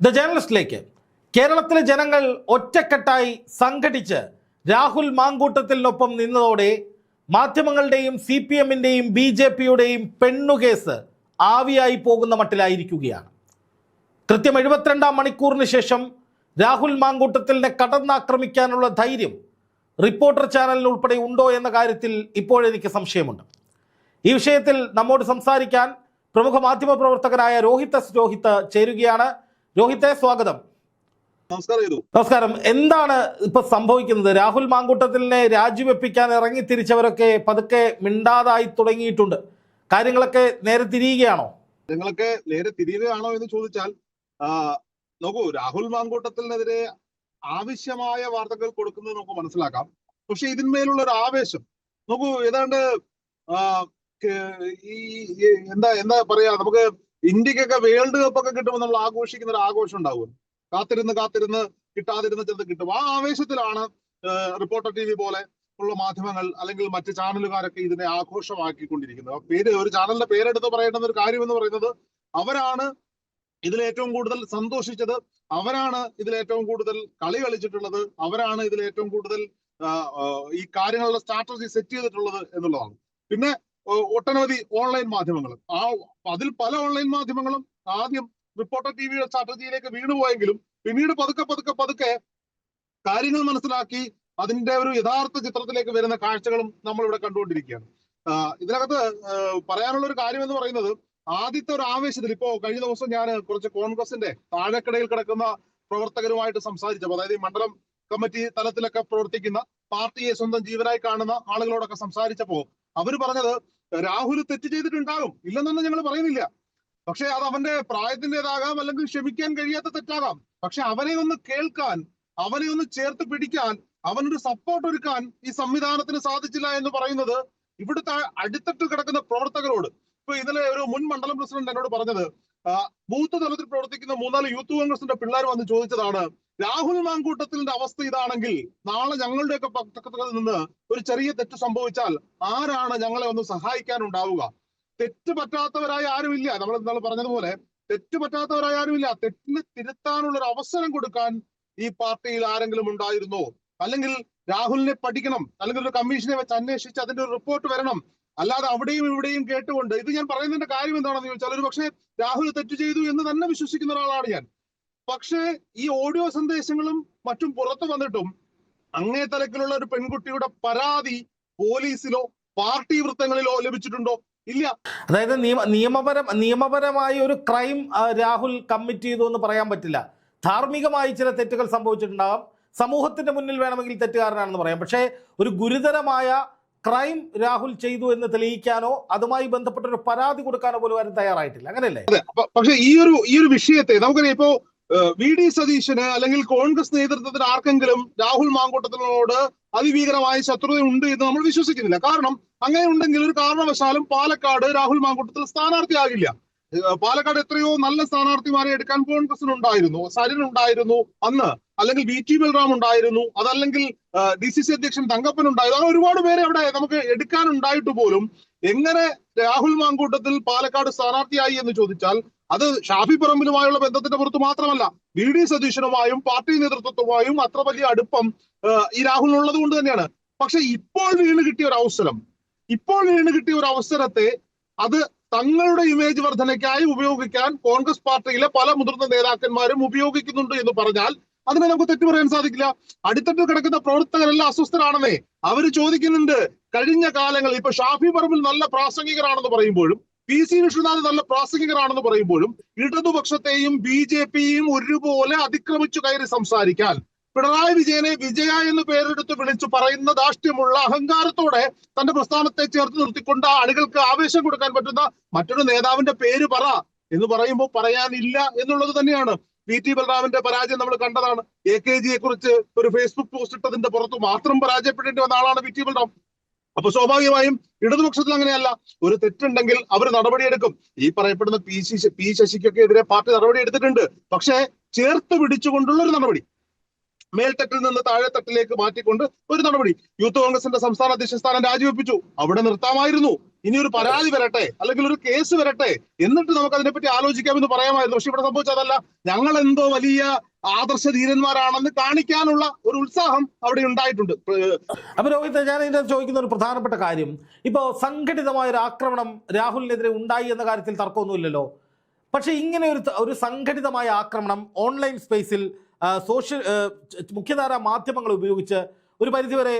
The ജേർണലിസ്റ്റിലേക്ക് കേരളത്തിലെ ജനങ്ങൾ ഒറ്റക്കെട്ടായി സംഘടിച്ച് രാഹുൽ മാങ്കൂട്ടത്തിനൊപ്പം നിന്നതോടെ മാധ്യമങ്ങളുടെയും സി പി എമ്മിന്റെയും ബി ജെ പിയുടെയും പെണ്ണുകേസ് ആവിയായി പോകുന്ന മട്ടിലായിരിക്കുകയാണ്. കൃത്യം എഴുപത്തിരണ്ടാം മണിക്കൂറിന് ശേഷം രാഹുൽ മാങ്കൂട്ടത്തിലിനെ കടന്നാക്രമിക്കാനുള്ള ധൈര്യം റിപ്പോർട്ടർ ചാനലിന് ഉൾപ്പെടെ ഉണ്ടോ എന്ന കാര്യത്തിൽ ഇപ്പോഴെനിക്ക് സംശയമുണ്ട്. ഈ വിഷയത്തിൽ നമ്മോട് സംസാരിക്കാൻ പ്രമുഖ മാധ്യമ പ്രവർത്തകനായ രോഹിത് എസ് രോഹിത് ചേരുകയാണ്. രോഹിത്തെ സ്വാഗതം. നമസ്കാരം എന്താണ് ഇപ്പൊ സംഭവിക്കുന്നത്? രാഹുൽ മാങ്കൂട്ടത്തിലിനെ രാജിവെപ്പിക്കാൻ ഇറങ്ങി തിരിച്ചവരൊക്കെ പതുക്കെ മിണ്ടാതായി തുടങ്ങിയിട്ടുണ്ട്. കാര്യങ്ങളൊക്കെ നേരെ തിരിയുകയാണോ? നിങ്ങളൊക്കെ നേരെ തിരിയുകയാണോ എന്ന് ചോദിച്ചാൽ നോക്കൂ രാഹുൽ മാങ്കൂട്ടത്തിനെതിരെ ആവശ്യമായ വാർത്തകൾ കൊടുക്കുന്നത് നമുക്ക് മനസ്സിലാക്കാം. പക്ഷെ ഇതിന്മേലുള്ള ഒരു ആവേശം നോക്കൂ ഏതാണ്ട് ഈ എന്താ എന്താ പറയാ നമുക്ക് ഇന്ത്യക്കൊക്കെ വേൾഡ് കപ്പ് ഒക്കെ കിട്ടുമ്പോൾ നമ്മൾ ആഘോഷിക്കുന്ന ഒരു ആഘോഷം ഉണ്ടാവും കാത്തിരുന്ന് കാത്തിരുന്ന് കിട്ടാതിരുന്ന് ചിലത് കിട്ടും. ആ ആവേശത്തിലാണ് റിപ്പോർട്ടർ ടി വി പോലെ ഉള്ള മാധ്യമങ്ങൾ അല്ലെങ്കിൽ മറ്റ് ചാനലുകാരൊക്കെ ഇതിനെ ആഘോഷമാക്കിക്കൊണ്ടിരിക്കുന്നത്. പേര് ഒരു ചാനലിന്റെ പേരെടുത്ത് പറയേണ്ടുന്ന ഒരു കാര്യം എന്ന് പറയുന്നത് അവരാണ് ഇതിൽ ഏറ്റവും കൂടുതൽ സന്തോഷിച്ചത് അവരാണ് ഇതിൽ ഏറ്റവും കൂടുതൽ കളി കളിച്ചിട്ടുള്ളത് അവരാണ് ഇതിൽ ഏറ്റവും കൂടുതൽ ഈ കാര്യങ്ങളുടെ സ്ട്രാറ്റജി സെറ്റ് ചെയ്തിട്ടുള്ളത് എന്നുള്ളതാണ്. പിന്നെ ഒട്ടനവധി ഓൺലൈൻ മാധ്യമങ്ങൾ ആ അതിൽ പല ഓൺലൈൻ മാധ്യമങ്ങളും ആദ്യം റിപ്പോർട്ടർ ടി വിയുടെ സ്ട്രാറ്റജിയിലേക്ക് വീണുപോയെങ്കിലും പിന്നീട് പതുക്കെ പതുക്കെ പതുക്കെ കാര്യങ്ങൾ മനസ്സിലാക്കി അതിന്റെ ഒരു യഥാർത്ഥ ചിത്രത്തിലേക്ക് വരുന്ന കാഴ്ചകളും നമ്മൾ ഇവിടെ കണ്ടുകൊണ്ടിരിക്കുകയാണ് ഇതിനകത്ത് പറയാനുള്ള ഒരു കാര്യം എന്ന് പറയുന്നത് ആദ്യത്തെ ഒരു ആവേശത്തിൽ ഇപ്പോ കഴിഞ്ഞ ദിവസം ഞാൻ കുറച്ച് കോൺഗ്രസിന്റെ താഴെക്കിടയിൽ കിടക്കുന്ന പ്രവർത്തകരുമായിട്ട് സംസാരിച്ചപ്പോൾ അതായത് ഈ മണ്ഡലം കമ്മിറ്റി തലത്തിലൊക്കെ പ്രവർത്തിക്കുന്ന പാർട്ടിയെ സ്വന്തം ജീവനായി കാണുന്ന ആളുകളോടൊക്കെ സംസാരിച്ചപ്പോ അവർ പറഞ്ഞത് രാഹുൽ തെറ്റ് ചെയ്തിട്ടുണ്ടാകും. ഇല്ലെന്നൊന്നും ഞങ്ങൾ പറയുന്നില്ല. പക്ഷെ അത് അവന്റെ പ്രായത്തിന്റെതാകാം അല്ലെങ്കിൽ ക്ഷമിക്കാൻ കഴിയാത്ത തെറ്റാകാം. പക്ഷെ അവനെ ഒന്ന് കേൾക്കാൻ അവനെ ഒന്ന് ചേർത്ത് പിടിക്കാൻ അവനൊരു സപ്പോർട്ട് ഒരുക്കാൻ ഈ സംവിധാനത്തിന് സാധിച്ചില്ല എന്ന് പറയുന്നത് ഇവിടുത്തെ അടിത്തട്ട് കിടക്കുന്ന പ്രവർത്തകരോട്. ഇപ്പൊ ഇന്നലെ ഒരു മുൻ മണ്ഡലം പ്രസിഡന്റ് എന്നോട് പറഞ്ഞത് ബൂത്ത് തലത്തിൽ പ്രവർത്തിക്കുന്ന മൂന്നാൽ യൂത്ത് കോൺഗ്രസിന്റെ പിള്ളേർ വന്ന് ചോദിച്ചതാണ് രാഹുൽ മാങ്കൂട്ടത്തിന്റെ അവസ്ഥ ഇതാണെങ്കിൽ നാളെ ഞങ്ങളുടെയൊക്കെ പക്കത്തിൽ നിന്ന് ഒരു ചെറിയ തെറ്റ് സംഭവിച്ചാൽ ആരാണ് ഞങ്ങളെ ഒന്ന് സഹായിക്കാനുണ്ടാവുക? തെറ്റ് പറ്റാത്തവരായ ആരുമില്ല. നമ്മൾ ഇന്നാൾ പറഞ്ഞതുപോലെ തെറ്റ് പറ്റാത്തവരായ ആരുമില്ല. തെറ്റിന് തിരുത്താനുള്ള ഒരു അവസരം കൊടുക്കാൻ ഈ പാർട്ടിയിൽ ആരെങ്കിലും ഉണ്ടായിരുന്നോ? അല്ലെങ്കിൽ രാഹുലിനെ പഠിക്കണം. അല്ലെങ്കിൽ ഒരു കമ്മീഷനെ വെച്ച് അന്വേഷിച്ച് അതിന്റെ ഒരു റിപ്പോർട്ട് വരണം. അല്ലാതെ അവിടെയും ഇവിടെയും കേട്ടുകൊണ്ട് ഇത് ഞാൻ പറയുന്നതിന്റെ കാര്യം എന്താണെന്ന് ചോദിച്ചാൽ ഒരു പക്ഷേ രാഹുൽ തെറ്റ് ചെയ്തു എന്ന് തന്നെ വിശ്വസിക്കുന്ന ഒരാളാണ് ഞാൻ. പക്ഷേ ഈ ഓഡിയോ സന്ദേശങ്ങളും മറ്റും പുറത്തു വന്നിട്ടും അങ്ങേ തലത്തിലുള്ള ഒരു പെൺകുട്ടിയുടെ പരാതി പോലീസിലോ പാർട്ടി വൃത്തങ്ങളിലോ ലഭിച്ചിട്ടുണ്ടോ? ഇല്ല. അതായത് നിയമ നിയമപരം നിയമപരമായി ഒരു ക്രൈം രാഹുൽ കമ്മിറ്റ് ചെയ്തു എന്ന് പറയാൻ പറ്റില്ല. ധാർമ്മികമായി ചില തെറ്റുകൾ സംഭവിച്ചിട്ടുണ്ടാകാം സമൂഹത്തിന്റെ മുന്നിൽ വേണമെങ്കിൽ തെറ്റുകാരനാണെന്ന് പറയാം. പക്ഷേ ഒരു ഗുരുതരമായ ക്രൈം രാഹുൽ ചെയ്തു എന്ന് തെളിയിക്കാനോ അതുമായി ബന്ധപ്പെട്ട ഒരു പരാതി കൊടുക്കാനോ പോലും ആരും തയ്യാറായിട്ടില്ല. അങ്ങനെയല്ലേ? പക്ഷേ പക്ഷെ ഈ ഒരു ഈ ഒരു വിഷയത്തെ നമുക്കറിയാം. ഇപ്പോ വി ഡി സതീശന് അല്ലെങ്കിൽ കോൺഗ്രസ് നേതൃത്വത്തിന് ആർക്കെങ്കിലും രാഹുൽ മാങ്കൂട്ടത്തിനോട് അതിഭീകരമായ ശത്രുത ഉണ്ട് എന്ന് നമ്മൾ വിശ്വസിക്കുന്നില്ല. കാരണം അങ്ങനെ ഉണ്ടെങ്കിൽ ഒരു കാരണവശാലും പാലക്കാട് രാഹുൽ മാങ്കൂട്ടത്തിൽ സ്ഥാനാർത്ഥിയാകില്ല. പാലക്കാട് എത്രയോ നല്ല സ്ഥാനാർത്ഥിമാരെ എടുക്കാൻ കോൺഗ്രസിന് ഉണ്ടായിരുന്നു സരിൻ ഉണ്ടായിരുന്നു അന്ന്. അല്ലെങ്കിൽ വി ടി ബൽറാം ഉണ്ടായിരുന്നു. അതല്ലെങ്കിൽ ഡി സി സി അധ്യക്ഷൻ തങ്കപ്പൻ ഉണ്ടായിരുന്നു. അങ്ങനെ ഒരുപാട് പേരെ അവിടെ നമുക്ക് എടുക്കാനുണ്ടായിട്ട് പോലും എങ്ങനെ രാഹുൽ മാങ്കൂട്ടത്തിൽ പാലക്കാട് സ്ഥാനാർത്ഥിയായി എന്ന് ചോദിച്ചാൽ അത് ഷാഫി പറമ്പിലുമായുള്ള ബന്ധത്തിന്റെ പുറത്ത് മാത്രമല്ല വി ഡി സതീശനുമായും പാർട്ടി നേതൃത്വവുമായും അത്ര വലിയ അടുപ്പം ഈ രാഹുലിനുള്ളത് കൊണ്ട് തന്നെയാണ്. പക്ഷെ ഇപ്പോൾ വീണ് കിട്ടിയ ഒരു അവസരം ഇപ്പോൾ വീണ് കിട്ടിയ ഒരു അവസരത്തെ അത് തങ്ങളുടെ ഇമേജ് വർധനയ്ക്കായി ഉപയോഗിക്കാൻ കോൺഗ്രസ് പാർട്ടിയിലെ പല മുതിർന്ന നേതാക്കന്മാരും ഉപയോഗിക്കുന്നുണ്ട് എന്ന് പറഞ്ഞാൽ അതിനെ നമുക്ക് തെറ്റു പറയാൻ സാധിക്കില്ല. അടിത്തട്ടിൽ കിടക്കുന്ന പ്രവർത്തകരെല്ലാം അസ്വസ്ഥരാണെന്നേ അവർ ചോദിക്കുന്നുണ്ട്. കഴിഞ്ഞ കാലങ്ങളിൽ ഇപ്പൊ ഷാഫി പറമ്പിൽ നല്ല പ്രാസംഗികരാണെന്ന് പറയുമ്പോഴും പി സി വിഷ്ണുനാഥ് നല്ല പ്രാസംഗികരാണെന്ന് പറയുമ്പോഴും ഇടതുപക്ഷത്തെയും ബി ജെ പിയും ഒരുപോലെ അതിക്രമിച്ചു കയറി സംസാരിക്കാൻ പിണറായി വിജയനെ വിജയ എന്ന് പേരെടുത്ത് വിളിച്ചു പറയുന്ന ദാഷ്ട്യമുള്ള അഹങ്കാരത്തോടെ തന്റെ പ്രസ്ഥാനത്തെ ചേർത്ത് നിർത്തിക്കൊണ്ട് ആളുകൾക്ക് ആവേശം കൊടുക്കാൻ പറ്റുന്ന മറ്റൊരു നേതാവിന്റെ പേര് പറ എന്ന് പറയുമ്പോൾ പറയാനില്ല എന്നുള്ളത് തന്നെയാണ്. വി ടി ബലറാമിന്റെ പരാജയം നമ്മൾ കണ്ടതാണ്. എ കെ ജിയെ കുറിച്ച് ഒരു ഫേസ്ബുക്ക് പോസ്റ്റ് ഇട്ടതിന്റെ പുറത്ത് മാത്രം പരാജയപ്പെടേണ്ടി വന്ന ആളാണ് വി ടി ബലറാം അപ്പൊ സ്വാഭാവികമായും ഇടതുപക്ഷത്തിൽ അങ്ങനെയല്ല. ഒരു തെറ്റുണ്ടെങ്കിൽ അവർ നടപടിയെടുക്കും. ഈ പറയപ്പെടുന്ന പി സി പി ശശിക്കൊക്കെ എതിരെ പാർട്ടി നടപടി എടുത്തിട്ടുണ്ട്. പക്ഷേ ചേർത്ത് പിടിച്ചുകൊണ്ടുള്ള ഒരു നടപടി. മേൽത്തട്ടിൽ നിന്ന് താഴെത്തട്ടിലേക്ക് മാറ്റിക്കൊണ്ട് ഒരു നടപടി. യൂത്ത് കോൺഗ്രസിന്റെ സംസ്ഥാന അധ്യക്ഷ സ്ഥാനം രാജിവെപ്പിച്ചു. അവിടെ നിർത്താമായിരുന്നു. ഇനി ഒരു പരാതി വരട്ടെ അല്ലെങ്കിൽ ഒരു കേസ് വരട്ടെ എന്നിട്ട് നമുക്ക് അതിനെപ്പറ്റി ആലോചിക്കാമെന്ന് പറയാമായിരുന്നു. പക്ഷെ ഇവിടെ സംഭവിച്ചതല്ല. ഞങ്ങൾ എന്തോ വലിയ ആദർശ ധീരന്മാരാണെന്ന് കാണിക്കാനുള്ള ഒരു ഉത്സാഹം അവിടെ ഉണ്ടായിട്ടുണ്ട്. അപ്പൊ രോഹിത് ഞാൻ ഇതിനെ ചോദിക്കുന്ന ഒരു പ്രധാനപ്പെട്ട കാര്യം. ഇപ്പോ സംഘടിതമായ ഒരു ആക്രമണം രാഹുലിനെതിരെ ഉണ്ടായി എന്ന കാര്യത്തിൽ തർക്കമൊന്നുമില്ലല്ലോ. പക്ഷെ ഇങ്ങനെ ഒരു ഒരു സംഘടിതമായ ആക്രമണം ഓൺലൈൻ സ്പേസിൽ സോഷ്യൽ മുഖ്യധാര മാധ്യമങ്ങൾ ഉപയോഗിച്ച് ഒരു പരിധിവരെ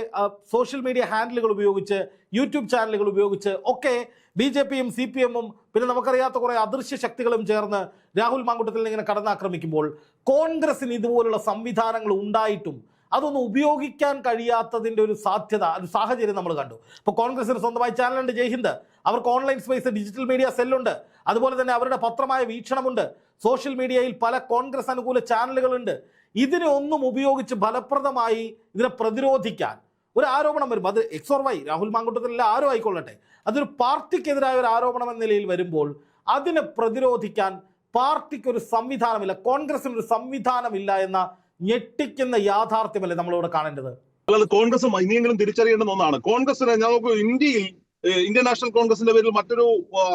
സോഷ്യൽ മീഡിയ ഹാൻഡിലുകൾ ഉപയോഗിച്ച് യൂട്യൂബ് ചാനലുകൾ ഉപയോഗിച്ച് ഒക്കെ ബി ജെ പിയും സി പി എമ്മും പിന്നെ നമുക്കറിയാത്ത കുറേ അദൃശ്യ ശക്തികളും ചേർന്ന് രാഹുൽ മാങ്കുട്ടത്തിൽ ഇങ്ങനെ കടന്നാക്രമിക്കുമ്പോൾ കോൺഗ്രസിന് ഇതുപോലുള്ള സംവിധാനങ്ങൾ ഉണ്ടായിട്ടും അതൊന്നും ഉപയോഗിക്കാൻ കഴിയാത്തതിന്റെ ഒരു സാധ്യത ഒരു സാഹചര്യം നമ്മൾ കണ്ടു. ഇപ്പോൾ കോൺഗ്രസിന് സ്വന്തമായി ചാനലുണ്ട് ജയ്ഹിന്ദ് അവർക്ക് ഓൺലൈൻ സ്പേസ് ഡിജിറ്റൽ മീഡിയ സെല്ലുണ്ട് അതുപോലെ തന്നെ അവരുടെ പത്രമായ വീക്ഷണമുണ്ട്. സോഷ്യൽ മീഡിയയിൽ പല കോൺഗ്രസ് അനുകൂല ചാനലുകളുണ്ട് ഇതിനെ ഒന്നും ഉപയോഗിച്ച് ഫലപ്രദമായി ഇതിനെ പ്രതിരോധിക്കാൻ ഒരു ആരോപണം വരുമ്പോൾ അത് എക്സ് ഓർ വൈ രാഹുൽ മാങ്കുട്ടത്തിലല്ല ആരോ ആയിക്കൊള്ളട്ടെ. അതൊരു പാർട്ടിക്കെതിരായ ഒരു ആരോപണം എന്ന നിലയിൽ വരുമ്പോൾ അതിനെ പ്രതിരോധിക്കാൻ പാർട്ടിക്ക് ഒരു സംവിധാനമില്ല കോൺഗ്രസിന് ഒരു സംവിധാനമില്ല എന്ന ഞെട്ടിക്കുന്ന യാഥാർത്ഥ്യമല്ലേ നമ്മളിവിടെ കാണേണ്ടത്? അല്ലാതെ കോൺഗ്രസ് ഇനിയെങ്കിലും തിരിച്ചറിയേണ്ടുന്ന ഒന്നാണ്. കോൺഗ്രസിന് നോക്കൂ ഇന്ത്യയിൽ ഇന്ത്യൻ നാഷണൽ കോൺഗ്രസിന്റെ പേരിൽ മറ്റൊരു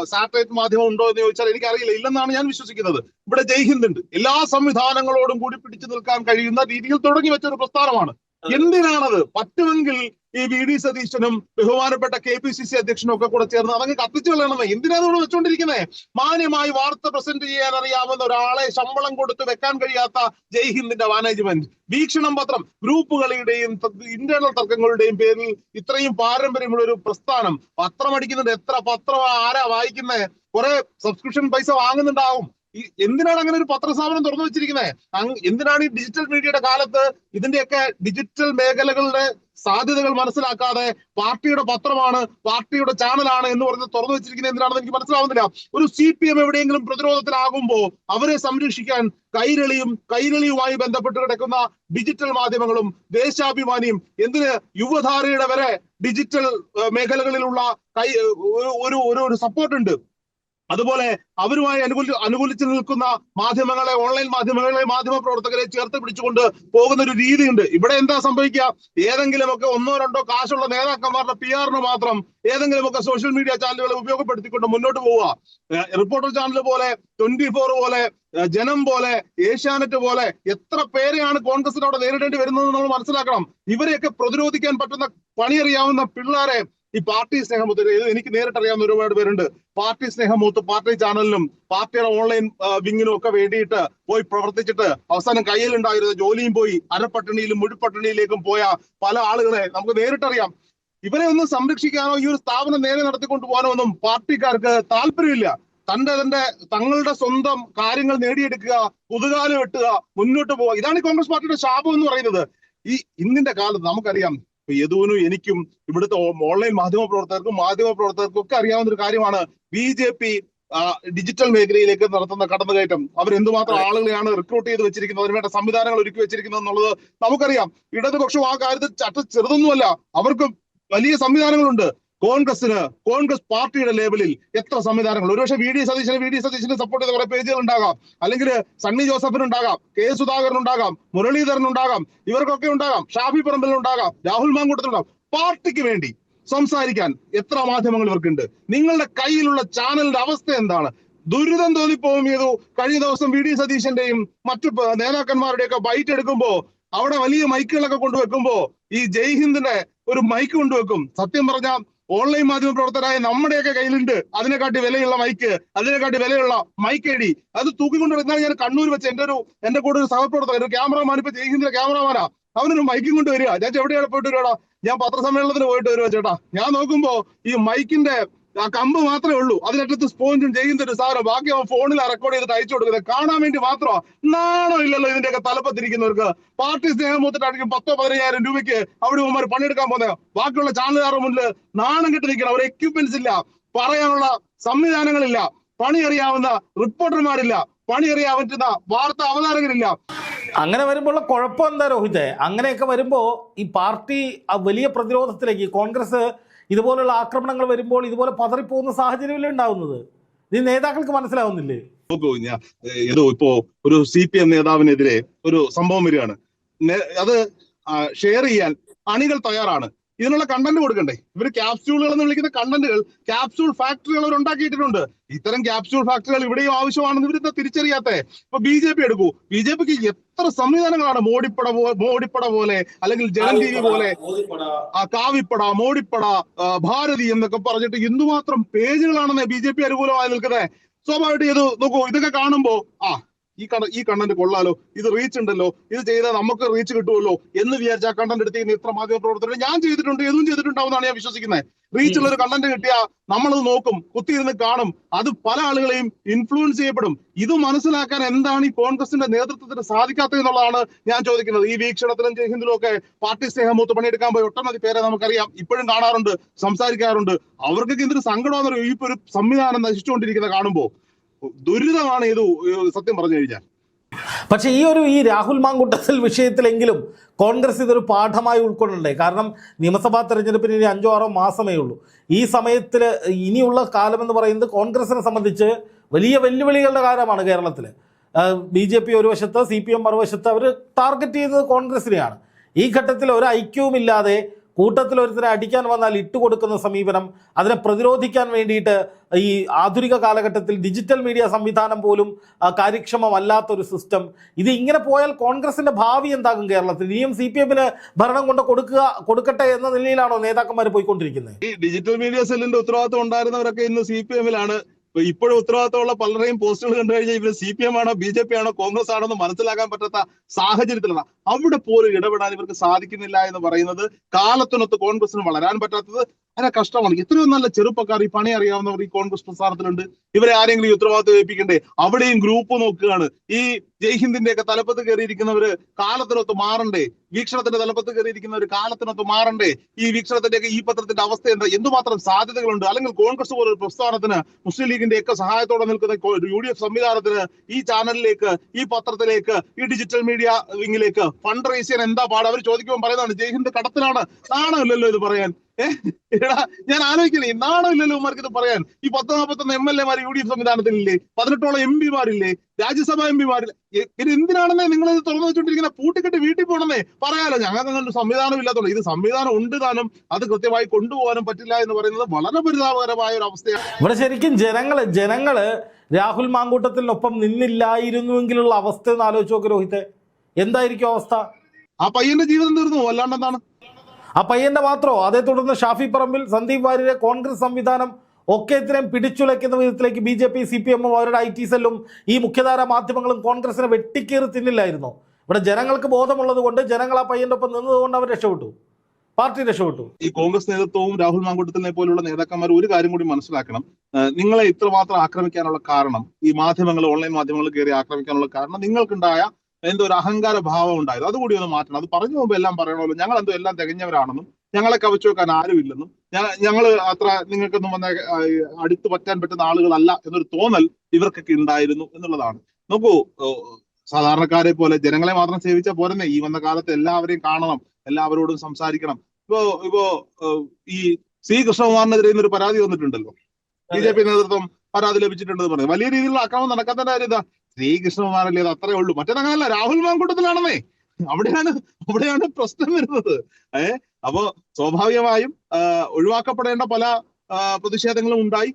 സാറ്റലൈറ്റ് മാധ്യമം ഉണ്ടോ എന്ന് ചോദിച്ചാൽ എനിക്കറിയില്ല. ഇല്ലെന്നാണ് ഞാൻ വിശ്വസിക്കുന്നത്. ഇവിടെ ജയ്ഹിന്ദ് ഉണ്ട്. എല്ലാ സംവിധാനങ്ങളോടും കൂടി പിടിച്ചു നിൽക്കാൻ കഴിയുന്ന രീതിയിൽ തുടങ്ങി വെച്ച ഒരു പ്രസ്ഥാനമാണ് എന്തിനാണത്? പറ്റുമെങ്കിൽ ഈ വി ഡി സതീശനും ബഹുമാനപ്പെട്ട കെ പി സി സി അധ്യക്ഷനും ഒക്കെ കൂടെ ചേർന്ന് അതങ്ങ് കത്തിച്ചു കളയണമേ. എന്തിനാണ് ഇവിടെ വെച്ചോണ്ടിരിക്കുന്നത് മാന്യമായി വാർത്ത പ്രസന്റ് ചെയ്യാൻ അറിയാവുന്ന ഒരാളെ ശമ്പളം കൊടുത്ത് വെക്കാൻ കഴിയാത്ത ജയ്ഹിന്ദിന്റെ മാനേജ്മെന്റ്. വീക്ഷണം പത്രം ഗ്രൂപ്പുകളുടെയും ഇന്റേണൽ തർക്കങ്ങളുടെയും പേരിൽ ഇത്രയും പാരമ്പര്യമുള്ള ഒരു പ്രസ്ഥാനം. പത്രം അടിക്കുന്നുണ്ട് എത്ര പത്രം ആരാ വായിക്കുന്നത് കുറെ സബ്സ്ക്രിപ്ഷൻ പൈസ വാങ്ങുന്നുണ്ടാവും. ഈ എന്തിനാണ് അങ്ങനെ ഒരു പത്രസ്ഥാപനം തുറന്നു വെച്ചിരിക്കുന്നത് എന്തിനാണ് ഈ ഡിജിറ്റൽ മീഡിയയുടെ കാലത്ത് ഇതിന്റെയൊക്കെ ഡിജിറ്റൽ മേഖലകളുടെ സാധ്യതകൾ മനസ്സിലാക്കാതെ പാർട്ടിയുടെ പത്രമാണ് പാർട്ടിയുടെ ചാനലാണ് എന്ന് പറഞ്ഞ് തുറന്നു വെച്ചിരിക്കുന്നത് എന്തിനാണെന്ന് എനിക്ക് മനസ്സിലാവുന്നില്ല. ഒരു സി പി എം എവിടെയെങ്കിലും പ്രതിരോധത്തിലാകുമ്പോ അവരെ സംരക്ഷിക്കാൻ കൈരളിയും കൈരളിയുമായി ബന്ധപ്പെട്ട് കിടക്കുന്ന ഡിജിറ്റൽ മാധ്യമങ്ങളും ദേശാഭിമാനിയും എന്തിന് യുവധാരയുടെ വരെ ഡിജിറ്റൽ മേഖലകളിലുള്ള കൈ ഒരു- ഒരു സപ്പോർട്ട് ഉണ്ട്? അതുപോലെ അവരുമായി അനുകൂല അനുകൂലിച്ച് നിൽക്കുന്ന മാധ്യമങ്ങളെ ഓൺലൈൻ മാധ്യമങ്ങളെ മാധ്യമ പ്രവർത്തകരെ ചേർത്ത് പിടിച്ചുകൊണ്ട് പോകുന്ന ഒരു രീതിയുണ്ട്. ഇവിടെ എന്താ സംഭവിക്കുക? ഏതെങ്കിലുമൊക്കെ ഒന്നോ രണ്ടോ കാശുള്ള നേതാക്കന്മാരുടെ പി ആറിന് മാത്രം ഏതെങ്കിലുമൊക്കെ സോഷ്യൽ മീഡിയ ചാനലുകളെ ഉപയോഗപ്പെടുത്തിക്കൊണ്ട് മുന്നോട്ട് പോവുക. റിപ്പോർട്ടർ ചാനൽ പോലെ ട്വന്റി ഫോർ പോലെ ജനം പോലെ ഏഷ്യാനെറ്റ് പോലെ എത്ര പേരെയാണ് കോൺഗ്രസിന് അവിടെ നേരിടേണ്ടി വരുന്നത് നമ്മൾ മനസ്സിലാക്കണം. ഇവരെയൊക്കെ പ്രതിരോധിക്കാൻ പറ്റുന്ന പണിയറിയാവുന്ന പിള്ളേരെ ഈ പാർട്ടി സ്നേഹം എനിക്ക് നേരിട്ടറിയാവുന്ന ഒരുപാട് പേരുണ്ട്. പാർട്ടി സ്നേഹം സ്നേഹമൂത്ത് പാർട്ടി ചാനലിനും പാർട്ടിയുടെ ഓൺലൈൻ വിങ്ങിനും ഒക്കെ വേണ്ടിയിട്ട് പോയി പ്രവർത്തിച്ചിട്ട് അവസാനം കയ്യിലുണ്ടായിരുന്ന ജോലിയും പോയി അരപ്പട്ടിണിയിലും മുഴുപട്ടിണിയിലേക്കും പോയ പല ആളുകളെ നമുക്ക് നേരിട്ടറിയാം. ഇവരെ ഒന്നും സംരക്ഷിക്കാനോ ഈ ഒരു സ്ഥാപനം നേരെ നടത്തിക്കൊണ്ടു പോകാനോ ഒന്നും പാർട്ടിക്കാർക്ക് താല്പര്യമില്ല. തന്റെ തന്റെ തങ്ങളുടെ സ്വന്തം കാര്യങ്ങൾ നേടിയെടുക്കുക പുതുകാലം വെട്ടുക മുന്നോട്ട് പോവുക. ഇതാണ് കോൺഗ്രസ് പാർട്ടിയുടെ ശാപം എന്ന് പറയുന്നത്. ഈ ഇന്നിന്റെ കാലത്ത് നമുക്കറിയാം യദുവിനും എനിക്കും ഇവിടുത്തെ ഓൺലൈൻ മാധ്യമ പ്രവർത്തകർക്കും മാധ്യമ പ്രവർത്തകർക്കും ഒക്കെ അറിയാവുന്ന ഒരു കാര്യമാണ് ബി ജെ പി ഡിജിറ്റൽ മേഖലയിലേക്ക് നടത്തുന്ന കടന്നുകയറ്റം. അവർ എന്തുമാത്രം ആളുകളെയാണ് റിക്രൂട്ട് ചെയ്ത് വെച്ചിരിക്കുന്നത് അതിനുവേണ്ട സംവിധാനങ്ങൾ ഒരുക്കി വെച്ചിരിക്കുന്നത് എന്നുള്ളത് നമുക്കറിയാം. ഇടതുപക്ഷം ആ കാര്യത്തിൽ ചട്ട ചെറുതൊന്നുമല്ല. അവർക്ക് വലിയ സംവിധാനങ്ങളുണ്ട്. കോൺഗ്രസിന് കോൺഗ്രസ് പാർട്ടിയുടെ ലേബലിൽ എത്ര സംവിധാനങ്ങൾ ഒരുപക്ഷെ വി ഡി സതീശന് വി ഡി സതീശന് സപ്പോർട്ട് ചെയ്ത കുറെ പേജുകൾ ഉണ്ടാകാം. അല്ലെങ്കിൽ സണ്ണി ജോസഫിന് ഉണ്ടാകാം കെ സുധാകരൻ ഉണ്ടാകാം മുരളീധരൻ ഉണ്ടാകാം ഇവർക്കൊക്കെ ഉണ്ടാകാം ഷാഫി പറമ്പിൽ ഉണ്ടാകാം രാഹുൽ മാങ്കൂട്ടത്തിനുണ്ടാകും പാർട്ടിക്ക് വേണ്ടി സംസാരിക്കാൻ എത്ര മാധ്യമങ്ങൾ ഇവർക്കുണ്ട്? നിങ്ങളുടെ കയ്യിലുള്ള ചാനലിന്റെ അവസ്ഥ എന്താണ്? ദുരിതം തോന്നിപ്പോവും ചെയ്തു. കഴിഞ്ഞ ദിവസം വി ഡി സതീശന്റെയും മറ്റു നേതാക്കന്മാരുടെയൊക്കെ ബൈറ്റ് എടുക്കുമ്പോ അവിടെ വലിയ മൈക്കുകളൊക്കെ കൊണ്ടുവെക്കുമ്പോ ഈ ജയ്ഹിന്ദിന്റെ ഒരു മൈക്ക് കൊണ്ടുവെക്കും. സത്യം പറഞ്ഞാൽ ഓൺലൈൻ മാധ്യമ പ്രവർത്തകരായ നമ്മുടെയൊക്കെ കയ്യിലുണ്ട്. അതിനെക്കാട്ടി വിലയുള്ള മൈക്ക് അതിനെക്കാട്ടി വിലയുള്ള മൈക്ക് ഐ അത് തൂക്കിക്കൊണ്ട് നടന്നാൽ ഞാൻ കണ്ണൂർ വെച്ച് എന്റെ ഒരു എന്റെ കൂടെ ഒരു സഹപ്രവർത്തകൻ ഒരു ക്യാമറമാൻ ഇപ്പൊ ചെയ്യുന്ന ക്യാമറമാനാ. അവനൊരു മൈക്കും കൊണ്ട് വരിക. ഞാൻ എവിടെയാണ് പോയിട്ട് വരുവാടാ ഞാൻ പത്രസമ്മേളനത്തിന് പോയിട്ട് വരുവാ ചേട്ടാ. ഞാൻ നോക്കുമ്പോ ഈ മൈക്കിന്റെ ആ കമ്പ് മാത്രമേ ഉള്ളൂ. അതിനകത്ത് സ്പോഞ്ചും ചെയ്യുന്ന ഒരു സാധനം. ബാക്കി അവൻ ഫോണിൽ റെക്കോർഡ് ചെയ്തിട്ട് അയച്ചു കൊടുക്കുന്നത്. കാണാൻ വേണ്ടി മാത്രമാ. നാണോ ഇല്ലല്ലോ ഇതിന്റെയൊക്കെ തലപ്പത്തിരിക്കുന്നവർക്ക്. പാർട്ടി സ്നേഹം മൂത്തിട്ടായിരിക്കും പത്തോ പതിനയ്യായിരം രൂപയ്ക്ക് അവിടെ ഇവന്മാർ പണിയെടുക്കാൻ പോകുന്നത് ബാക്കിയുള്ള ചാനലുകാരുടെ മുന്നിൽ നാണം കെട്ടി നിൽക്കണം. അവർ എക്യുപ്മെന്റ്സ് ഇല്ല. പറയാനുള്ള സംവിധാനങ്ങളില്ല. പണി അറിയാവുന്ന റിപ്പോർട്ടർമാരില്ല പണി അറിയാൻ പറ്റുന്ന വാർത്താ അവതാരകരില്ല. അങ്ങനെ വരുമ്പോൾ ഉള്ള കുഴപ്പം എന്താ രോഹിത് അങ്ങനെയൊക്കെ വരുമ്പോ ഈ പാർട്ടി വലിയ പ്രതിരോധത്തിലേക്ക് കോൺഗ്രസ് ഇതുപോലുള്ള ആക്രമണങ്ങൾ വരുമ്പോൾ ഇതുപോലെ പതറിപ്പോകുന്ന സാഹചര്യമല്ലേ ഉണ്ടാവുന്നത്? ഇത് നേതാക്കൾക്ക് മനസ്സിലാവുന്നില്ലേ? നോക്കൂ ഞാൻ ഏതോ ഇപ്പോ ഒരു സി പി എം നേതാവിനെതിരെ ഒരു സംഭവം വരികയാണ്. അത് ഷെയർ ചെയ്യാൻ അണികൾ തയ്യാറാണ്. ഇതിനുള്ള കണ്ടന്റ് കൊടുക്കണ്ടേ? ഇവർ ക്യാപ്സ്യൂളുകൾ എന്ന് വിളിക്കുന്ന കണ്ടന്റുകൾ ക്യാപ്സ്യൂൾ ഫാക്ടറികൾ അവർ ഉണ്ടാക്കിയിട്ടുണ്ട് ഇത്തരം ക്യാപ്സ്യൂൾ ഫാക്ടറികൾ ഇവിടെയും ആവശ്യമാണെന്ന് ഇവരിത് തിരിച്ചറിയാത്തേ? ഇപ്പൊ ബി ജെ പി എടുക്കൂ. ബി ജെ പിക്ക് എത്ര സംവിധാനങ്ങളാണ്? മോഡിപ്പട മോടിപ്പട മോഡിപ്പട പോലെ അല്ലെങ്കിൽ ജനം ടി വി പോലെ. ആ കാവിപ്പട മോഡിപ്പട ഭാരതി എന്നൊക്കെ പറഞ്ഞിട്ട് എന്തുമാത്രം പേജുകളാണെന്ന് ബി ജെ പി അനുകൂലമായി നിൽക്കുന്നത് സ്വാഭാവികമായിട്ട് ഇത് നോക്കൂ ഇതൊക്കെ കാണുമ്പോ ആ ഈ കണ്ട ഈ കണ്ടന്റ് കൊള്ളാലോ ഇത് റീച്ച് ഉണ്ടല്ലോ ഇത് ചെയ്താൽ നമുക്ക് റീച്ച് കിട്ടുമല്ലോ എന്ന് വിചാരിച്ച ആ കണ്ടന്റ് എടുത്ത് ഇത്ര മാധ്യമ പ്രവർത്തകർ ഞാൻ ചെയ്തിട്ടുണ്ട് എന്നും ചെയ്തിട്ടുണ്ടാവുന്നതാണ് ഞാൻ വിശ്വസിക്കുന്നത്. റീച്ച് ഉള്ള ഒരു കണ്ടന്റ് കിട്ടിയാൽ നമ്മളത് നോക്കും കുത്തിയിരുന്ന് കാണും അത് പല ആളുകളെയും ഇൻഫ്ലുവൻസ് ചെയ്യപ്പെടും. ഇത് മനസ്സിലാക്കാൻ എന്താണ് ഈ കോൺഗ്രസിന്റെ നേതൃത്വത്തിന് സാധിക്കാത്തത് എന്നുള്ളതാണ് ഞാൻ ചോദിക്കുന്നത്. ഈ വീക്ഷണത്തിലും ജയ്ഹിന്ദിലും ഒക്കെ പാർട്ടി സ്നേഹമൂത്ത് പണിയെടുക്കാൻ പോയി ഒട്ടനവധി പേരെ നമുക്കറിയാം ഇപ്പോഴും കാണാറുണ്ട് സംസാരിക്കാറുണ്ട്. അവർക്കൊക്കെ എന്തൊരു സങ്കടം ഈ ഒരു സംവിധാനം നശിച്ചുകൊണ്ടിരിക്കുന്നത് കാണുമ്പോ ദുരിതമാണ് ഇത് സത്യം പറഞ്ഞു കഴിഞ്ഞാൽ. പക്ഷേ ഈ ഒരു ഈ രാഹുൽ മാങ്കുട്ടത്തിൽ വിഷയത്തിലെങ്കിലും കോൺഗ്രസ് ഇതൊരു പാഠമായി ഉൾക്കൊള്ളണ്ടേ? കാരണം നിയമസഭാ തെരഞ്ഞെടുപ്പിന് ഇനി അഞ്ചോ ആറോ മാസമേ ഉള്ളൂ. ഈ സമയത്തിൽ ഇനിയുള്ള കാലമെന്ന് പറയുന്നത് കോൺഗ്രസിനെ സംബന്ധിച്ച് വലിയ വെല്ലുവിളികളുടെ കാലമാണ് കേരളത്തിൽ ബി ജെ പി ഒരു വശത്ത് സി പി എം മറുവശത്ത് അവർ ടാർഗറ്റ് ചെയ്യുന്നത് കോൺഗ്രസിനെയാണ്. ഈ ഘട്ടത്തിൽ ഒരു ഐക്യവുമില്ലാതെ കൂട്ടത്തിൽ ഒരുത്തരെ അടിക്കാൻ വന്നാൽ ഇട്ടുകൊടുക്കുന്ന സമീപനം അതിനെ പ്രതിരോധിക്കാൻ വേണ്ടിയിട്ട് ഈ ആധുനിക കാലഘട്ടത്തിൽ ഡിജിറ്റൽ മീഡിയ സംവിധാനം പോലും കാര്യക്ഷമമല്ലാത്തൊരു സിസ്റ്റം ഇത് ഇങ്ങനെ പോയാൽ കോൺഗ്രസിന്റെ ഭാവി എന്താകും കേരളത്തിൽ? ഇനിയും സി പി എമ്മിന് ഭരണം കൊണ്ട് കൊടുക്കുക കൊടുക്കട്ടെ എന്ന നിലയിലാണോ നേതാക്കന്മാർ പോയിക്കൊണ്ടിരിക്കുന്നത്? ഈ ഡിജിറ്റൽ മീഡിയ സെല്ലിന്റെ ഉത്തരവാദിത്വം ഉണ്ടായിരുന്നവരൊക്കെ ഇന്ന് സി പി എമ്മിലാണ് ഇപ്പോഴും ഉത്തരവാദിത്തമുള്ള പലരെയും പോസ്റ്റുകൾ കണ്ടു കഴിഞ്ഞാൽ ഇവർ സി പി എം ആണോ ബി ജെ പി ആണോ കോൺഗ്രസ് ആണോ എന്ന് മനസ്സിലാക്കാൻ പറ്റാത്ത സാഹചര്യത്തിലാണ്. അവിടെ പോലും ഇടപെടാൻ ഇവർക്ക് സാധിക്കുന്നില്ല എന്ന് പറയുന്നത് കാലത്തിനൊത്ത് കോൺഗ്രസിന് വളരാൻ പറ്റാത്തത് വളരെ കഷ്ടമാണ്. എത്രയോ നല്ല ചെറുപ്പക്കാർ ഈ പണി അറിയാവുന്നവർ ഈ കോൺഗ്രസ് പ്രസ്ഥാനത്തിലുണ്ട്. ഇവരെ ആരെങ്കിലും ഉത്തരവാദിത്വം ഏൽപ്പിക്കണ്ടേ? അവിടെയും ഗ്രൂപ്പ് നോക്കുകയാണ്. ഈ ജയ്ഹിന്ദിന്റെ ഒക്കെ തലപ്പത്ത് കയറിയിരിക്കുന്നവര് കാലത്തിനൊത്ത് മാറണ്ടേ? വീക്ഷണത്തിന്റെ തലപ്പത്ത് കയറിയിരിക്കുന്നവർ കാലത്തിനൊത്ത് മാറണ്ടേ? ഈ വീക്ഷണത്തിന്റെ ഒക്കെ ഈ പത്രത്തിന്റെ അവസ്ഥ എന്താ? എന്തുമാത്രം സാധ്യതകളുണ്ട്? അല്ലെങ്കിൽ കോൺഗ്രസ് പോലൊരു പ്രസ്ഥാനത്തിന് മുസ്ലിം ലീഗിന്റെ ഒക്കെ സഹായത്തോടെ നിൽക്കുന്ന യു ഡി എഫ് സംവിധാനത്തിന് ഈ ചാനലിലേക്ക് ഈ പത്രത്തിലേക്ക് ഈ ഡിജിറ്റൽ മീഡിയ വിങ്ങിലേക്ക് ഫണ്ട് റേസ് ചെയ്യാൻ എന്താ പാട്? അവർ ചോദിക്കുമ്പോൾ പറയുന്നതാണ് ജയ്ഹിന്ദ് കടത്തിലാണ്. നാണമില്ലല്ലോ ഇത് പറയാൻ. എടാ ഞാൻ ആലോചിക്കണേ നാണമില്ലല്ലോ ഇവർക്ക് ഇത് പറയാൻ. ഈ പത്ത് നാൽപ്പത്തൊന്ന് എം എൽ എമാർ യു ഡി എഫ് സംവിധാനത്തിലില്ലേ? പതിനെട്ടോളം എം പിമാരില്ലേ രാജ്യസഭാ എം പിമാരില്ലേ പിന്നെ എന്തിനാണെന്നേ നിങ്ങൾ ഇത് തുറന്നു വെച്ചോണ്ടിരിക്കുന്ന? പൂട്ടിക്കെട്ടി വീട്ടിൽ പോകണമെന്നേ പറയാലോ ഞങ്ങൾക്ക് അങ്ങനെ സംവിധാനം ഇല്ലാത്തുള്ളൂ ഇത് സംവിധാനം ഉണ്ട് താനും അത് കൃത്യമായി കൊണ്ടുപോകാനും പറ്റില്ല എന്ന് പറയുന്നത് വളരെ പരിതാപകരമായ ഒരു അവസ്ഥയാണ്. ഇവിടെ ശരിക്കും ജനങ്ങൾ ജനങ്ങൾ രാഹുൽ മാങ്കൂട്ടത്തിനൊപ്പം നിന്നില്ലായിരുന്നുവെങ്കിലുള്ള അവസ്ഥ എന്ന് ആലോചിച്ച് നോക്ക് രോഹിത്തെ. എന്തായിരിക്കും അവസ്ഥ? ആ പയ്യന്റെ ജീവിതം തീർന്നു അല്ലാണ്ട് എന്താണ്? ആ പയ്യന്റെ മാത്രമോ അതേ തുടർന്ന് ഷാഫി പറമ്പിൽ സന്ദീപ് വാര്യരെ കോൺഗ്രസ് സംവിധാനം ഒക്കെ ഇത്രയും പിടിച്ചുലയ്ക്കുന്ന വിധത്തിലേക്ക് B J P C P എമ്മും അവരുടെ ഐ ടി സെല്ലും ഈ മുഖ്യധാര മാധ്യമങ്ങളും കോൺഗ്രസിനെ വെട്ടിക്കേറി തിന്നില്ലായിരുന്നു. ഇവിടെ ജനങ്ങൾക്ക് ബോധമുള്ളത് കൊണ്ട് ജനങ്ങൾ ആ പയ്യന്റെ ഒപ്പം നിന്നതുകൊണ്ട് അവർ രക്ഷപ്പെട്ടു. പാർട്ടി രക്ഷപ്പെട്ടു. ഈ കോൺഗ്രസ് നേതൃത്വവും രാഹുൽ മാങ്കൂട്ടത്തിനെ പോലുള്ള നേതാക്കന്മാർ ഒരു കാര്യം കൂടി മനസ്സിലാക്കണം. നിങ്ങളെ ഇത്രമാത്രം ആക്രമിക്കാനുള്ള കാരണം ഈ മാധ്യമങ്ങൾ ഓൺലൈൻ മാധ്യമങ്ങൾ കയറി ആക്രമിക്കാനുള്ള കാരണം നിങ്ങൾക്കുണ്ടായ എന്തോ ഒരു അഹങ്കാര ഭാവം ഉണ്ടായത്. അതുകൂടി ഒന്ന് മാറ്റണം. അത് പറഞ്ഞു മുമ്പ് എല്ലാം പറയണമല്ലോ. ഞങ്ങൾ എന്തോ എല്ലാം തികഞ്ഞവരാണെന്നും ഞങ്ങളെ കവച്ചു വെക്കാൻ ആരുമില്ലെന്നും ഞങ്ങൾ അത്ര നിങ്ങൾക്കൊന്നും വന്ന അടുത്തു പറ്റാൻ പറ്റുന്ന ആളുകളല്ല എന്നൊരു തോന്നൽ ഇവർക്കൊക്കെ ഉണ്ടായിരുന്നു എന്നുള്ളതാണ്. നോക്കൂ സാധാരണക്കാരെ പോലെ ജനങ്ങളെ മാത്രം സേവിച്ചാൽ പോരെന്നേ. ഈ വന്ന കാലത്ത് എല്ലാവരെയും കാണണം എല്ലാവരോടും സംസാരിക്കണം. ഇപ്പോ ഇപ്പോ ഈ സി. കൃഷ്ണകുമാറിനെതിരെ ഇന്നൊരു പരാതി വന്നിട്ടുണ്ടല്ലോ. ബി ജെ പി നേതൃത്വം പരാതി ലഭിച്ചിട്ടുണ്ടെന്ന് പറഞ്ഞു. വലിയ രീതിയിലുള്ള അക്രമം നടക്കാത്തതിന്റെ കാര്യം ഇതാ ശ്രീ അത് അത്രേ ഉള്ളൂ. മറ്റേതങ്ങനല്ല രാഹുൽ മാങ്കൂട്ടത്തിലാണെന്നേ. അവിടെയാണ് അവിടെയാണ് പ്രശ്നം വരുന്നത്. ഏഹ് അപ്പോ സ്വാഭാവികമായും ഒഴിവാക്കപ്പെടേണ്ട പല പ്രതിഷേധങ്ങളും ഉണ്ടായി.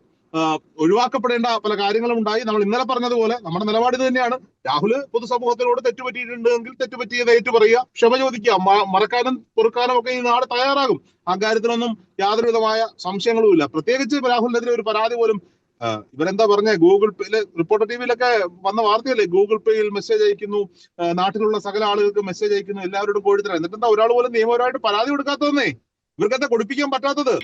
ഒഴിവാക്കപ്പെടേണ്ട പല കാര്യങ്ങളും ഉണ്ടായി. നമ്മൾ ഇന്നലെ പറഞ്ഞതുപോലെ നമ്മുടെ നിലപാട് തന്നെയാണ്. രാഹുൽ പൊതുസമൂഹത്തിനോട് തെറ്റുപറ്റിയിട്ടുണ്ടെങ്കിൽ തെറ്റുപറ്റിയത് ഏറ്റു പറയുക ക്ഷമ ചോദിക്കുക. മറക്കാനും പൊറുക്കാനും ഒക്കെ ഈ നാട് തയ്യാറാകും. ആ കാര്യത്തിലൊന്നും യാതൊരുവിധമായ സംശയങ്ങളും ഇല്ല പ്രത്യേകിച്ച് രാഹുലിനെതിരെ ഒരു പരാതി പോലും ഇവരെന്താ പറഞ്ഞ? ഗൂഗിൾ പേയിൽ റിപ്പോർട്ടർ ടിവിയിലൊക്കെ വന്ന വാർത്തയല്ലേ? ഗൂഗിൾ പേയിൽ മെസ്സേജ് അയക്കുന്നു നാട്ടിലുള്ള സകല ആളുകൾക്ക് മെസ്സേജ് അയക്കുന്നു എല്ലാവരോടും കോഴിത്തരം. എന്നിട്ട് എന്താ ഒരാൾ പോലും നിയമപരമായിട്ട് പരാതി കൊടുക്കാത്തതെന്നേ? ഇവർക്കെന്താ കൊടുപ്പിക്കാൻ പറ്റാത്തത്?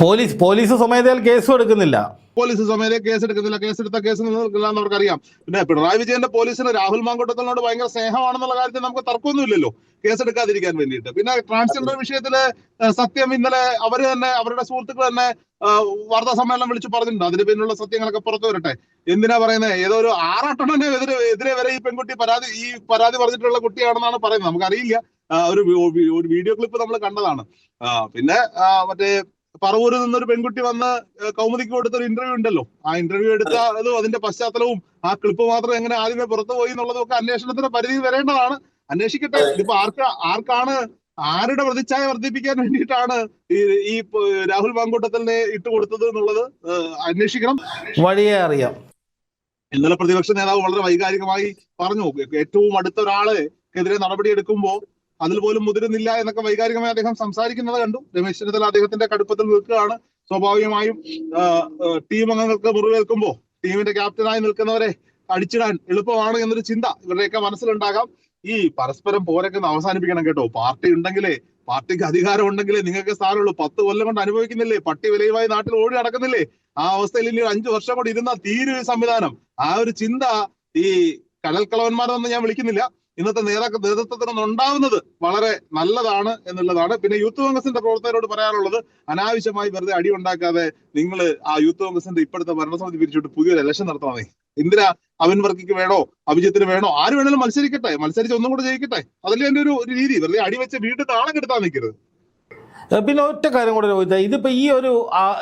പോലീസ് പോലീസ് സ്വമേധയാൽ കേസും എടുക്കുന്നില്ല. പോലീസ് സമയത്തെ കേസ് എടുക്കുന്നില്ല. കേസ് എടുത്ത കേസ് നിലനിൽക്കില്ല എന്ന് അവർക്കറിയാം. പിന്നെ പിണറായി വിജയന്റെ പോലീസിന് രാഹുൽ മാങ്കോട്ടത്തിനോട് ഭയങ്കര സ്നേഹമാണെന്നുള്ള കാര്യത്തിൽ നമുക്ക് തർക്കമൊന്നുമില്ലല്ലോ. കേസ് എടുക്കാതിരിക്കാൻ വേണ്ടിയിട്ട്. പിന്നെ ട്രാൻസ്ജെൻഡർ വിഷയത്തിൽ സത്യം ഇന്നലെ അവർ തന്നെ അവരുടെ സുഹൃത്തുക്കൾ തന്നെ വാർത്താ സമ്മേളനം വിളിച്ച് പറഞ്ഞിട്ടുണ്ട്. അതിന് പിന്നിലുള്ള സത്യങ്ങളൊക്കെ പുറത്തു വരട്ടെ. എന്തിനാ പറയുന്നത് ഏതോ ഒരു ആറാട്ടെണ്ണനെ എതിരെ എതിരെ വരെ ഈ പെൺകുട്ടി പരാതി ഈ പരാതി പറഞ്ഞിട്ടുള്ള കുട്ടിയാണെന്നാണ് പറയുന്നത്. നമുക്കറിയില്ല. ഒരു ഒരു വീഡിയോ ക്ലിപ്പ് നമ്മൾ കണ്ടതാണ്. പിന്നെ മറ്റേ പറവൂരിൽ നിന്നൊരു പെൺകുട്ടി വന്ന് കൗമുദിക്ക് കൊടുത്ത ഒരു ഇന്റർവ്യൂ ഉണ്ടല്ലോ. ആ ഇന്റർവ്യൂ എടുത്ത അതും അതിന്റെ പശ്ചാത്തലവും ആ ക്ലിപ്പ് മാത്രം എങ്ങനെ ആദ്യമേ പുറത്തു പോയി എന്നുള്ളതും ഒക്കെ അന്വേഷണത്തിന്റെ പരിധി വരേണ്ടതാണ്. അന്വേഷിക്കട്ടെ. ഇതിപ്പോ ആർക്ക് ആർക്കാണ് ആരുടെ പ്രതിച്ഛായ വർദ്ധിപ്പിക്കാൻ വേണ്ടിയിട്ടാണ് ഈ ഈ രാഹുൽ മാങ്കൂട്ടത്തിനെ ഇട്ട് കൊടുത്തത് എന്നുള്ളത് അന്വേഷിക്കണം. വഴിയെ അറിയാം. ഇന്നലെ പ്രതിപക്ഷ നേതാവ് വളരെ വൈകാരികമായി പറഞ്ഞു ഏറ്റവും അടുത്ത ഒരാളെ എതിരെ നടപടിയെടുക്കുമ്പോൾ അതിൽ പോലും മുതിരുന്നില്ല എന്നൊക്കെ വൈകാരികമായി അദ്ദേഹം സംസാരിക്കുന്നത് കണ്ടു. രമേശ് ചെന്നിത്തല അദ്ദേഹത്തിന്റെ കടുപ്പത്തിൽ നിൽക്കുകയാണ്. സ്വാഭാവികമായും ടീം അംഗങ്ങൾക്ക് മുറിവേൽക്കുമ്പോൾ ടീമിന്റെ ക്യാപ്റ്റനായി നിൽക്കുന്നവരെ അടിച്ചിടാൻ എളുപ്പമാണ് എന്നൊരു ചിന്ത ഇവരുടെയൊക്കെ മനസ്സിലുണ്ടാകാം. ഈ പരസ്പരം പോരൊക്കെ ഒന്ന് അവസാനിപ്പിക്കണം കേട്ടോ. പാർട്ടി ഉണ്ടെങ്കിലേ പാർട്ടിക്ക് അധികാരം ഉണ്ടെങ്കിലേ നിങ്ങൾക്ക് സ്ഥാനമുള്ളൂ പത്ത് കൊല്ലം കൊണ്ട് അനുഭവിക്കുന്നില്ലേ? പട്ടി വിലയുമായി നാട്ടിൽ ഓടി നടക്കുന്നില്ലേ? ആ അവസ്ഥയിൽ ഇനി അഞ്ചു വർഷം കൂടി ഇരുന്ന തീരു സംവിധാനം. ആ ഒരു ചിന്ത ഈ കടൽക്കളവന്മാരെന്ന് ഞാൻ വിളിക്കുന്നില്ല. ഇന്നത്തെ നേതാക്ക നേതൃത്വത്തിനൊന്നും നിന്ന് ഉണ്ടാവുന്നത് വളരെ നല്ലതാണ് എന്നുള്ളതാണ്. പിന്നെ യൂത്ത് കോൺഗ്രസിന്റെ പ്രവർത്തകരോട് പറയാനുള്ളത് അനാവശ്യമായി വെറുതെ അടി ഉണ്ടാക്കാതെ നിങ്ങൾ ആ യൂത്ത് കോൺഗ്രസിന്റെ ഇപ്പോഴത്തെ ഭരണസമിതി പിരിച്ചിട്ട് പുതിയൊരു ഇലക്ഷൻ നടത്തണമേ. എന്തിനാ അവൻ വർക്കിക്ക് വേണോ? അഭിജിത്തിന് വേണോ? ആര് വേണേലും മത്സരിക്കട്ടെ. മത്സരിച്ച് ഒന്നും കൂടെ ജയിക്കട്ടെ. അതല്ലേ എന്റെ ഒരു രീതി. വെറുതെ അടി വെച്ച് വീട്ടിൽ താളം കെടുത്താൻ നിൽക്കരുത്. പിന്നെ ഒറ്റ കാര്യം കൂടെ ചോദിച്ചാൽ ഇതിപ്പോ ഈ ഒരു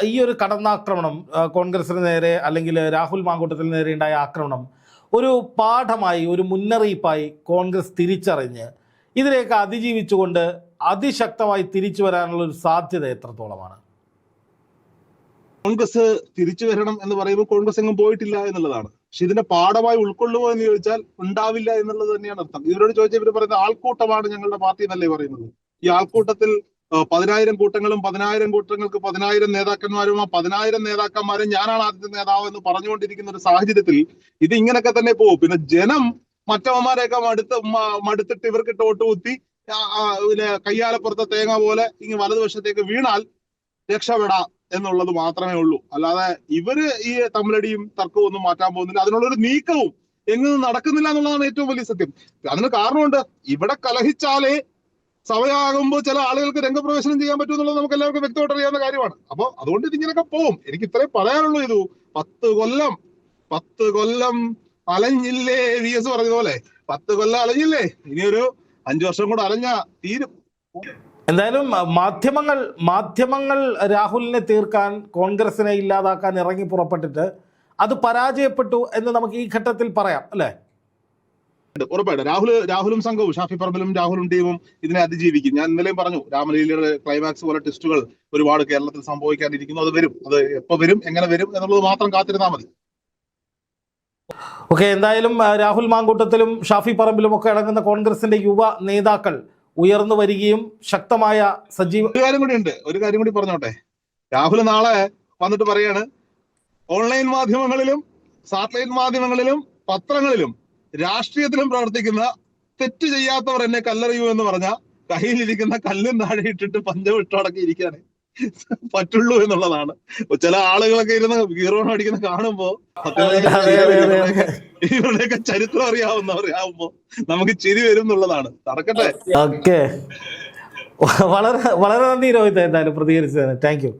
ഈ ഒരു കടന്നാക്രമണം കോൺഗ്രസിന് നേരെ അല്ലെങ്കിൽ രാഹുൽ മാങ്കൂട്ടത്തിന് നേരെ ഉണ്ടായ ആക്രമണം ഒരു പാഠമായി ഒരു മുന്നറിയിപ്പായി കോൺഗ്രസ് തിരിച്ചറിഞ്ഞ് ഇതിലേക്ക് അതിജീവിച്ചുകൊണ്ട് അതിശക്തമായി തിരിച്ചു വരാനുള്ള ഒരു സാധ്യത എത്രത്തോളമാണ്? കോൺഗ്രസ് തിരിച്ചു വരണം എന്ന് പറയുമ്പോൾ കോൺഗ്രസ് എങ്ങും പോയിട്ടില്ല എന്നുള്ളതാണ്. പക്ഷെ ഇതിന്റെ പാഠമായി ഉൾക്കൊള്ളുമോ എന്ന് ചോദിച്ചാൽ ഉണ്ടാവില്ല എന്നുള്ളത് തന്നെയാണ് അർത്ഥം. ഇവരോട് ചോദിച്ചാൽ ഇവർ പറയുന്നത് ആൾക്കൂട്ടമാണ് ഞങ്ങളുടെ പാർട്ടി എന്നല്ലേ പറയുന്നത്. ഈ ആൾക്കൂട്ടത്തിൽ പതിനായിരം കൂട്ടങ്ങളും പതിനായിരം കൂട്ടങ്ങൾക്ക് പതിനായിരം നേതാക്കന്മാരും ആ പതിനായിരം നേതാക്കന്മാരും ഞാനാണ് ആദ്യത്തെ നേതാവ് എന്ന് പറഞ്ഞുകൊണ്ടിരിക്കുന്ന ഒരു സാഹചര്യത്തിൽ ഇത് ഇങ്ങനെയൊക്കെ തന്നെ പോകും. പിന്നെ ജനം മറ്റവന്മാരെയൊക്കെ മടുത്ത് മടുത്തിട്ട് ഇവർക്കിട്ട് വോട്ട് കുത്തി പിന്നെ കയ്യാലപ്പുറത്തെ തേങ്ങ പോലെ ഇങ്ങ് വലതുവശത്തേക്ക് വീണാൽ രക്ഷപ്പെടാം എന്നുള്ളത് മാത്രമേ ഉള്ളൂ. അല്ലാതെ ഇവർ ഈ തമ്മിലടിയും തർക്കവും ഒന്നും മാറ്റാൻ പോകുന്നില്ല. അതിനുള്ളൊരു നീക്കവും എങ്ങും നടക്കുന്നില്ല എന്നുള്ളതാണ് ഏറ്റവും വലിയ സത്യം. അതിന് കാരണമുണ്ട്. ഇവിടെ കലഹിച്ചാലേ സമയമാകുമ്പോൾ ചില ആളുകൾക്ക് രംഗപ്രവേശനം ചെയ്യാൻ പറ്റും എന്നുള്ളത് നമുക്ക് എല്ലാവർക്കും വ്യക്തമായിട്ട് അറിയാവുന്ന കാര്യമാണ്. അപ്പോൾ അതുകൊണ്ട് ഇതിങ്ങനെയൊക്കെ പോവും. എനിക്ക് ഇത്രയും പറയാനുള്ളൂ ഇത്. പത്ത് കൊല്ലം പത്ത് കൊല്ലം അലഞ്ഞില്ലേ വി എസ് പോലെ പത്ത് കൊല്ലം അലഞ്ഞില്ലേ? ഇനിയൊരു അഞ്ചു വർഷം കൂടെ അലഞ്ഞ തീരും. എന്തായാലും മാധ്യമങ്ങൾ മാധ്യമങ്ങൾ രാഹുലിനെ തീർക്കാൻ കോൺഗ്രസിനെ ഇല്ലാതാക്കാൻ ഇറങ്ങി പുറപ്പെട്ടിട്ട് അത് പരാജയപ്പെട്ടു എന്ന് നമുക്ക് ഈ ഘട്ടത്തിൽ പറയാം അല്ലേ? ഉറപ്പായിട്ടും. രാഹുൽ രാഹുലും സംഘവും ഷാഫി പറമ്പിലും രാഹുലും ടീമും ഇതിനെ അതിജീവിക്കും. ഞാൻ ഇന്നലെയും പറഞ്ഞു രാമലീലയുടെ ക്ലൈമാക്സ് പോലെ ടെസ്റ്റുകൾ ഒരുപാട് കേരളത്തിൽ സംഭവിക്കാനിരിക്കുന്നു. അത് വരും. അത് എപ്പോ വരും എങ്ങനെ വരും എന്നുള്ളത് മാത്രം കാത്തിരുന്നാൽ മതി. ഓക്കെ എന്തായാലും രാഹുൽ മാങ്കൂട്ടത്തിലും ഷാഫി പറമ്പിലും ഒക്കെ അടങ്ങുന്ന കോൺഗ്രസിന്റെ യുവ നേതാക്കൾ ഉയർന്നു വരികയും ശക്തമായ സജീവ ഒരു കാര്യം കൂടി ഉണ്ട്. ഒരു കാര്യം കൂടി പറഞ്ഞോട്ടെ. രാഹുൽ നാളെ വന്നിട്ട് പറയാണ് ഓൺലൈൻ മാധ്യമങ്ങളിലും സാറ്റലൈറ്റ് മാധ്യമങ്ങളിലും പത്രങ്ങളിലും രാഷ്ട്രീയത്തിലും പ്രവർത്തിക്കുന്ന തെറ്റ് ചെയ്യാത്തവർ എന്നെ കല്ലെറിയൂ എന്ന് പറഞ്ഞ കയ്യിലിരിക്കുന്ന കല്ലും താഴെ ഇട്ടിട്ട് പഞ്ചം ഇട്ടടക്കി ഇരിക്കാനേ പറ്റുള്ളൂ എന്നുള്ളതാണ്. ചില ആളുകളൊക്കെ ഇരുന്ന് ഗീറോണം അടിക്കുന്ന കാണുമ്പോ. ഇവരുടെയൊക്കെ ചരിത്രം അറിയാവുന്നവരാകുമ്പോ നമുക്ക് ചിരി വരും എന്നുള്ളതാണ്. നടക്കട്ടെ. വളരെ വളരെ നന്ദി രോഹിത് എന്തായാലും പ്രതികരിച്ചു താങ്ക് യു.